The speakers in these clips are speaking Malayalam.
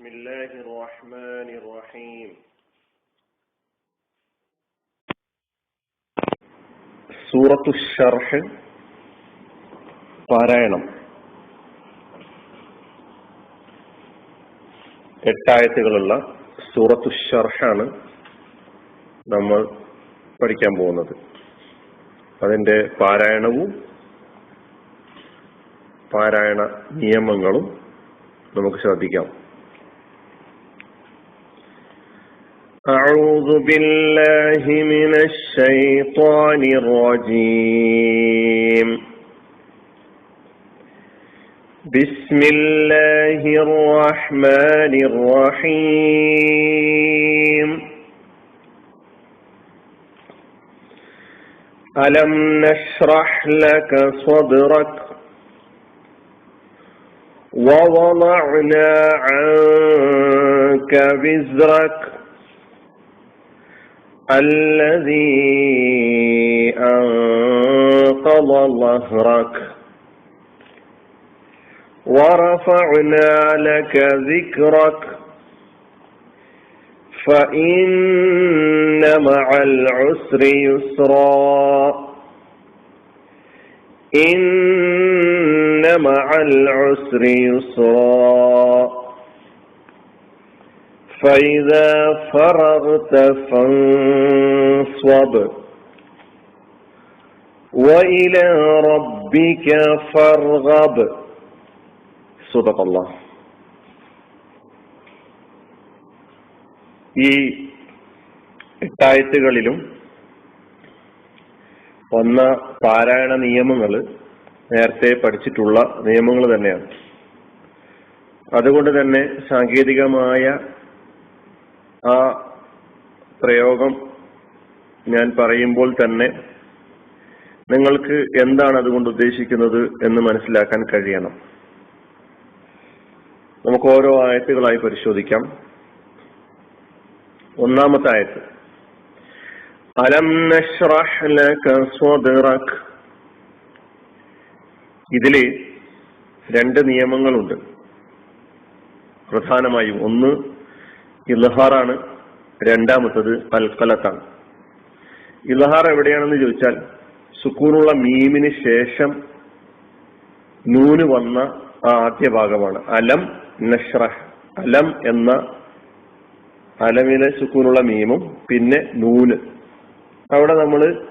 بسم الله الرحمن الرحيم സൂറത്തു ഷർഹ് പാരായണം എട്ടായത്തുകളുള്ള സൂറത്തു ഷർഹാണ് നമ്മൾ പഠിക്കാൻ പോകുന്നത് അതിന്റെ പാരായണവും പാരായണ നിയമങ്ങളും നമുക്ക് ശ്രദ്ധിക്കാം أعوذ بالله من الشيطان الرجيم. بسم الله الرحمن الرحيم. ألم نشرح لك صدرك ووضعنا عنك وزرك الذي أنقض ظهرك ورفعنا لك ذكرك فإن مع العسر يسرا إن مع العسر يسرا فإذا فرغت فانصب وإلى ربك فارغب صدق الله ഈ എട്ടായത്തുകളിലും വന്ന പാരായണ നിയമങ്ങൾ നേരത്തെ പഠിച്ചിട്ടുള്ള നിയമങ്ങൾ തന്നെയാണ് അതുകൊണ്ട് തന്നെ സാങ്കേതികമായ ആ പ്രയോഗം ഞാൻ പറയുമ്പോൾ തന്നെ നിങ്ങൾക്ക് എന്താണ് അതുകൊണ്ട് ഉദ്ദേശിക്കുന്നത് എന്ന് മനസ്സിലാക്കാൻ കഴിയണം. നമുക്ക് ഓരോ ആയത്തുകളായി പരിശോധിക്കാം. ഒന്നാമത്തെ ആയത്ത്. അലം ഇതിൽ രണ്ട് നിയമങ്ങളുണ്ട്. പ്രധാനമായും ഒന്ന് ഇലഹാറാണ് രണ്ടാമത്തത് അൽക്കലത്താണ് ഇലഹാർ എവിടെയാണെന്ന് ചോദിച്ചാൽ സുക്കൂനുള്ള മീമിന് ശേഷം നൂന് വന്ന ആ ആദ്യ ഭാഗമാണ്. അലം നഷ്റഹ്. അലം എന്ന അലമിലെ സുക്കൂനുള്ള മീമും പിന്നെ നൂന്. അവിടെ നമ്മൾ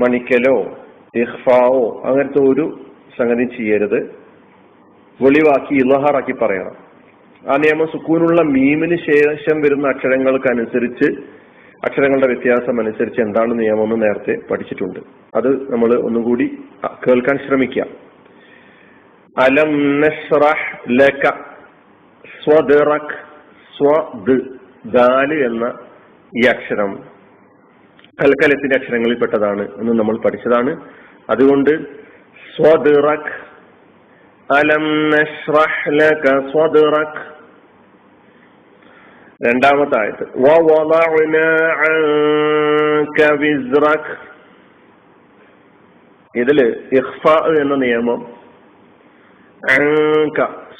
മണിക്കലോ ഇഹ്ഫാവോ അങ്ങനത്തെ ഒരു സംഗതി ചെയ്യരുത്. വെളിവാക്കി ഇലഹാറാക്കി പറയണം. ആ നിയമം സുക്കൂനുള്ള മീമിന് ശേഷം വരുന്ന അക്ഷരങ്ങൾക്ക് അനുസരിച്ച് അക്ഷരങ്ങളുടെ വ്യത്യാസം അനുസരിച്ച് എന്താണ് നിയമം എന്ന് നേരത്തെ പഠിച്ചിട്ടുണ്ട്. അത് നമ്മൾ ഒന്നും കൂടി കേൾക്കാൻ ശ്രമിക്കാം അലം നഷ്റഹ് ലക സ്വദറക് സ്വദ് ദാൽ എന്ന ഈ അക്ഷരം കൽക്കലത്തിന്റെ അക്ഷരങ്ങളിൽ പെട്ടതാണ് എന്ന് നമ്മൾ പഠിച്ചതാണ്. അതുകൊണ്ട് സ്വദറക് അലം ലക രണ്ടാമത്തെ ഇതിൽ ഇഹ്ഫാ എന്ന നിയമം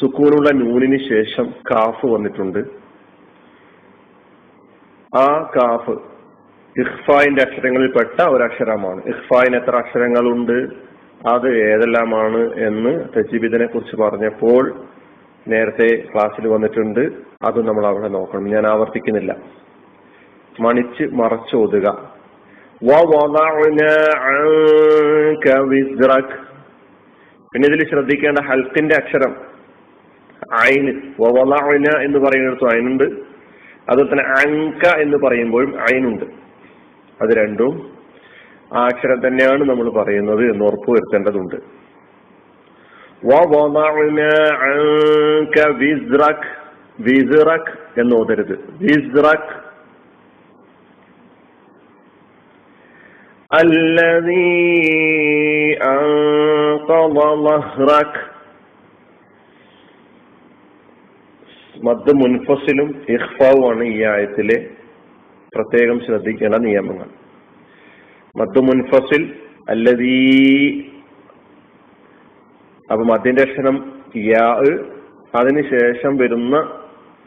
സുക്കൂനുള്ള നൂനിന് ശേഷം കാഫ് വന്നിട്ടുണ്ട്. ആ കാഫ് ഇഹ്ഫായിന്റെ അക്ഷരങ്ങളിൽപ്പെട്ട ഒരു അക്ഷരമാണ് ഇഹ്ഫായിന് എത്ര അക്ഷരങ്ങളുണ്ട്? അത് ഏതെല്ലാമാണ് എന്ന് തജീബിദിനെ കുറിച്ച് പറഞ്ഞപ്പോൾ നേരത്തെ ക്ലാസ്സിൽ വന്നിട്ടുണ്ട്. അത് നമ്മൾ അവിടെ നോക്കണം. ഞാൻ ആവർത്തിക്കുന്നില്ല. മണിച്ച് മറച്ചോതുക. പിന്നെ ഇതിൽ ശ്രദ്ധിക്കേണ്ട ഹൽത്തിന്റെ അക്ഷരം ഐന് വവലാന എന്ന് പറയുന്നിടത്തും അയിനുണ്ട് അതുപോലെ തന്നെ അങ്ക എന്ന് പറയുമ്പോഴും അയിനുണ്ട് അത് രണ്ടും ആ അക്ഷരം തന്നെയാണ് നമ്മൾ പറയുന്നത് എന്ന് ഉറപ്പ് വരുത്തേണ്ടതുണ്ട് വിസ്റക് എന്ന് ഓതരുത് വിസ്റക് الذي أنقض ظهرك മദ് മുൻഫസിലും ഇഖ്ഫാവുമാണ് ഈ ആയത്തിലെ പ്രത്യേകം ശ്രദ്ധിക്കേണ്ട നിയമങ്ങൾ മദ് മുൻഫസിൽ അല്ലതീ അപ്പൊ മദ്യന്റെ അക്ഷരം യാ അതിനുശേഷം വരുന്ന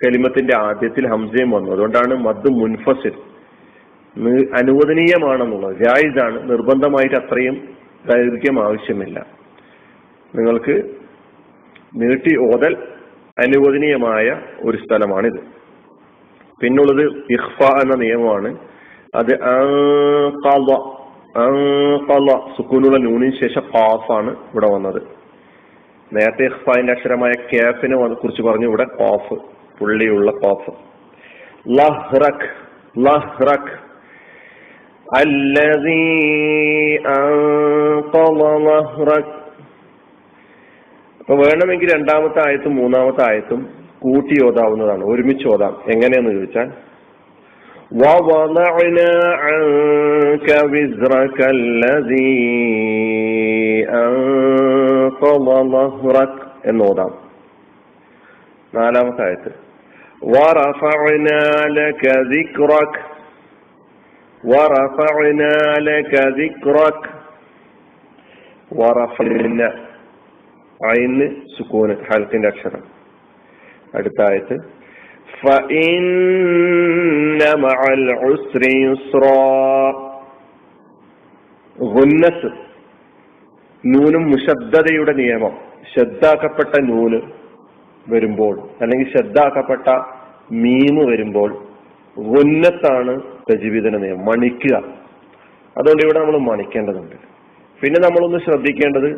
കലിമത്തിന്റെ ആദ്യത്തിൽ ഹംസയും വന്നു. അതുകൊണ്ടാണ് മദ് മുൻഫസിൽ. അനുവദനീയമാണെന്നുള്ളത്. ജായിസാണ്. നിർബന്ധമായിട്ട് അത്രയും ദൈർഘ്യം ആവശ്യമില്ല. നിങ്ങൾക്ക് നീട്ടി ഓതൽ അനുവദനീയമായ ഒരു സ്ഥലമാണിത്. പിന്നുള്ളത് ഇഹ്ഫ എന്ന നിയമമാണ്. അത് സുക്കൂനുള്ള നൂണിന് ശേഷം ഖാഫാണ് ഇവിടെ വന്നത് നേരത്തെ ഇഹ്ഫാന്റെ അക്ഷരമായ കാഫിനെ കുറിച്ച് പറഞ്ഞു ഇവിടെ ഖാഫ് പുള്ളിയുള്ള ഖാഫ് ലഹ്റക് ലഹ്റക് الذي أنقض ظهرك അപ്പൊ വേണമെങ്കിൽ രണ്ടാമത്തെ ആയത്തും മൂന്നാമത്തെ ആയത്തും കൂട്ടി ഓതാവുന്നതാണ് ഒരുമിച്ച് ഓതാം എങ്ങനെയെന്ന് ചോദിച്ചാൽ ووضعنا عنك وزرك الذي أنقض ظهرك എന്നോതാം നാലാമത്തെ ആയത്ത് ورفعنا لك ذكرك ورفعنا لك ذكرك ورفعنا عين سكون حلقين അക്ഷരം അടുത്ത ആയത്ത് فإن مع العسر يسرا ഗുന്നസ് നൂനും മുഷദ്ദതയുടെ നിയമം ശ്രദ്ധാക്കപ്പെട്ട നൂന് വരുമ്പോൾ അല്ലെങ്കിൽ ശ്രദ്ധാക്കപ്പെട്ട മീമ് വരുമ്പോൾ ഗുന്നത്താണ് തജീവിതന നിയമം മണിക്കുക അതുകൊണ്ട് ഇവിടെ നമ്മൾ മണിക്കേണ്ടതുണ്ട് പിന്നെ നമ്മളൊന്ന് ശ്രദ്ധിക്കേണ്ടത്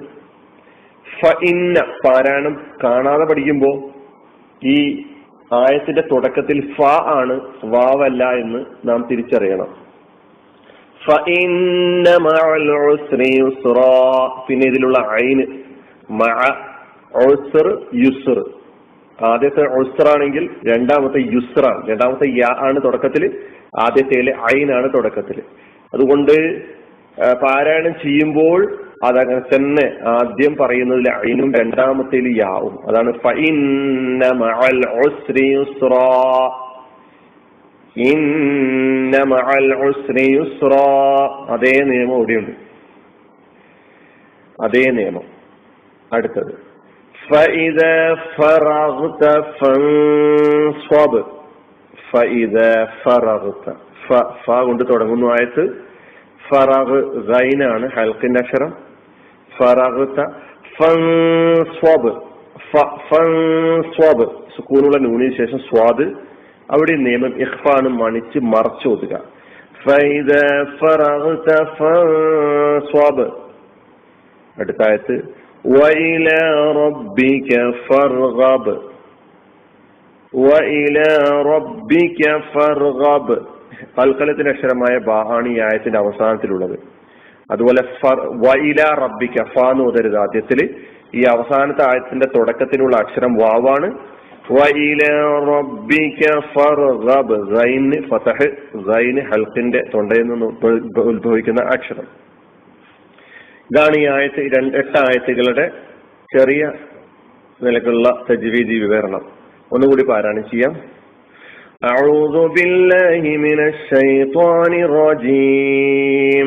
ഫ ഇന്ന പാരായണം കാണാതെ പഠിക്കുമ്പോൾ ഈ ആയത്തിന്റെ തുടക്കത്തിൽ ഫ ആണ് വാവല്ല എന്ന് നാം തിരിച്ചറിയണം. പിന്നെ ഇതിലുള്ള ഐന് ആദ്യത്തെ ആണെങ്കിൽ രണ്ടാമത്തെ യുസ്റാണ് രണ്ടാമത്തെ യാ ആണ് തുടക്കത്തിൽ ആദ്യത്തെ ഐനാണ് തുടക്കത്തിൽ അതുകൊണ്ട് പാരായണം ചെയ്യുമ്പോൾ അതങ്ങനെ തന്നെ ആദ്യം പറയുന്നതിൽ അയിനും രണ്ടാമത്തേൽ യാവും. അതാണ് അതേ നിയമം ഇവിടെയുണ്ട്. അതേ നിയമം. അടുത്തത്. കൊണ്ട് തുടങ്ങുന്നു ആയത്ത് ഫറഗ് ഗൈനാണ് ഹൽക്കിന്റെ അക്ഷരം. ഫൻസ്വബ് സുക്കൂനുള്ള നൂണിന് ശേഷം സ്വാദ്. അവിടെ നിയമം ഇഹ്ഫാണ് മണിച്ച് മറച്ചോതുക ഫൈദ അടുത്തായത് കൽക്കലത്തിന്റെ അക്ഷരമായ ബാഹാണ് ആയത്തിന്റെ അവസാനത്തിലുള്ളത്. അതുപോലെ വൈല റബ്ബിക്ക ഫ എന്ന് ഓതരുത് ആദ്യത്തിൽ ഈ അവസാനത്തെ ആയത്തിന്റെ തുടക്കത്തിലുള്ള അക്ഷരം വാവാണ് വൈല റബ്ബിക്ക ഫർഗബ് ഗൈന് ഫതഹ് ഗൈന് ഹൽക്കിന്റെ തൊണ്ടയിൽ നിന്ന് ഉത്ഭവിക്കുന്ന അക്ഷരം ഇതാണ് ഈ ആയത്ത് രണ്ട് എട്ട് ആയത്തുകളുടെ ചെറിയ നിലക്കുള്ള തജ്വീദി വിവരണം ഒന്നുകൂടി പാരായണം ചെയ്യാം أعوذ بالله من الشيطان الرجيم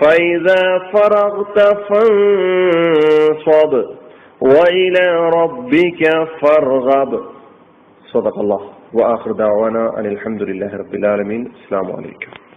فإذا فرغت فانصب وإلى ربك فارغب. صدق الله. وآخر دعوانا أن الحمد لله رب العالمين. السلام عليكم.